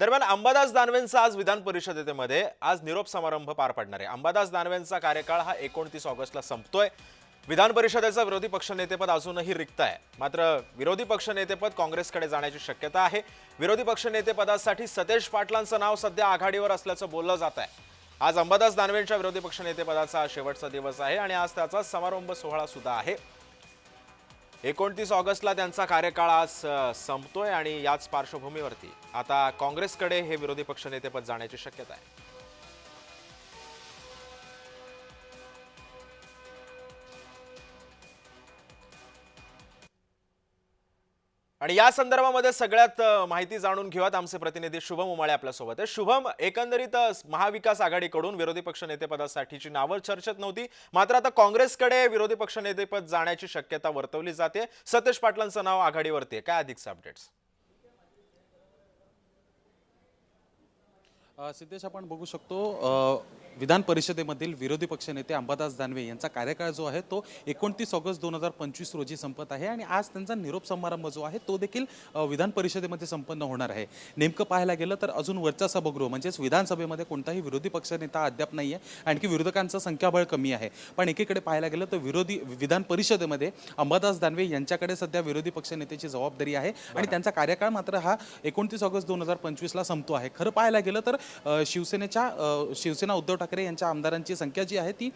दरम्यान अंबादास दानवेंचा आज विधान परिषदेमध्ये आज निरोप समारंभ पार पडणार आहे. अंबादास दानवेंचा कार्यकाळ हा एकोणतीस ऑगस्टला संपतोय. विधान परिषदेचं विरोधी पक्षनेतेपद अजूनही रिक्त आहे मात्र विरोधी पक्षनेतेपद काँग्रेसकडे जाण्याची शक्यता आहे. विरोधी पक्षनेतेपदासाठी सतेज पाटलांचं नाव सध्या आघाडीवर असल्याचं बोललं जात आहे आज अंबादास दानवेंच्या विरोधी पक्षनेतेपदाचा आज शेवटचा दिवस आहे आणि आज त्याचा समारंभ सोहळा सुद्धा आहे. एकोणतीस ऑगस्टला त्यांचा कार्यकाळ आज संपतोय आणि याच पार्श्वभूमीवरती आता काँग्रेसकडे हे विरोधी पक्षनेतेपद जाण्याची शक्यता आहे. आणि या संदर्भामध्ये सगळ्यात माहिती जाणून घेऊयात. आमचे प्रतिनिधी शुभम उमाळे आपल्यासोबत आहे शुभम एकंदरीत महाविकास आघाडीकडून विरोधी पक्ष नेतेपदासाठीची नावं चर्चेत नव्हती. मात्र आता काँग्रेसकडे विरोधी पक्ष नेतेपद जाण्याची शक्यता वर्तवली जाते. सतेज पाटलांचं नाव आघाडीवरती आहे. काय अधिकचे अपडेट्स सिद्धेश आपण बघू शकतो. विधान परिषदेमधील विरोधी पक्षनेते अंबादास दानवे यांचा कार्यकाळ जो आहे तो एकोणतीस ऑगस्ट दोन हजार पंचवीस रोजी संपत आहे आणि आज त्यांचा निरोप समारंभ जो आहे तो देखील विधान परिषदेमध्ये संपन्न होणार आहे. नेमकं पाहायला गेलं तर अजून वरचा सभागृह म्हणजेच विधानसभेमध्ये कोणताही विरोधी पक्षनेता अद्याप नाही आहे. आणखी विरोधकांचं संख्याबळ कमी आहे. पण एकीकडे पाहायला गेलं तर विरोधी विधान परिषदेमध्ये अंबादास दानवे यांच्याकडे सध्या विरोधी पक्षनेत्याची जबाबदारी आहे आणि त्यांचा कार्यकाळ मात्र हा एकोणतीस ऑगस्ट दोन हजार पंचवीसला संपतो आहे. खरं पाहायला गेलं तर शिवसेनेच्या शिवसेना उद्धव ठाकरे यांच्या आमदारांची संख्या जी आहे ती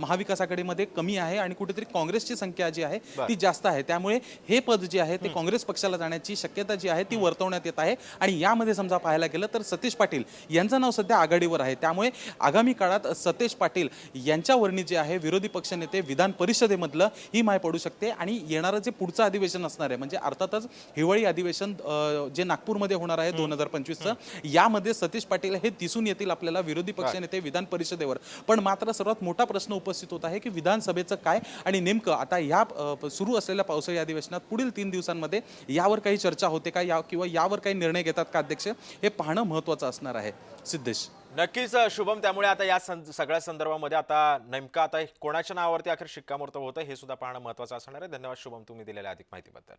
महाविकास आघाडीमध्ये कमी आहे आणि कुठेतरी काँग्रेसची संख्या जी आहे ती जास्त आहे. त्यामुळे हे पद जे आहे ते काँग्रेस पक्षाला जाण्याची शक्यता जी आहे ती वर्तवण्यात येत आहे. आणि यामध्ये समजा पाहायला गेलं तर सतीश पाटील यांचं नाव सध्या आघाडीवर आहे. त्यामुळे आगामी काळात सतेज पाटील यांच्या वर्णी जे आहे विरोधी पक्षनेते विधान परिषदेमधलं ही माय पडू शकते आणि येणारं जे पुढचं अधिवेशन असणार आहे म्हणजे अर्थातच हिवाळी अधिवेशन जे नागपूरमध्ये होणार आहे दोन हजार पंचवीसचं यामध्ये सतीश पाटील हे दिसून येतील आपल्याला विरोधी पक्षनेते विधान परिषदेवर. पण मात्र सर्वात मोठा प्रश्न उपस्थित होत आहे की विधानसभेचं काय आणि नेमकं आता या सुरू असलेल्या पावसाळी अधिवेशनात पुढील तीन दिवसांमध्ये यावर काही चर्चा होते का? या किंवा यावर काही निर्णय घेतात का अध्यक्ष? हे पाहणं महत्त्वाचं असणार आहे. सिद्धेश. नक्कीच शुभम त्यामुळे आता या सं- सगळ्या संदर्भामध्ये आता नेमकं आता कोणाच्या नावावरती अखेर शिक्कामोर्तब होतं हे सुद्धा पाहणं महत्वाचं असणार आहे. धन्यवाद शुभम तुम्ही दिलेल्या अधिक माहितीबद्दल.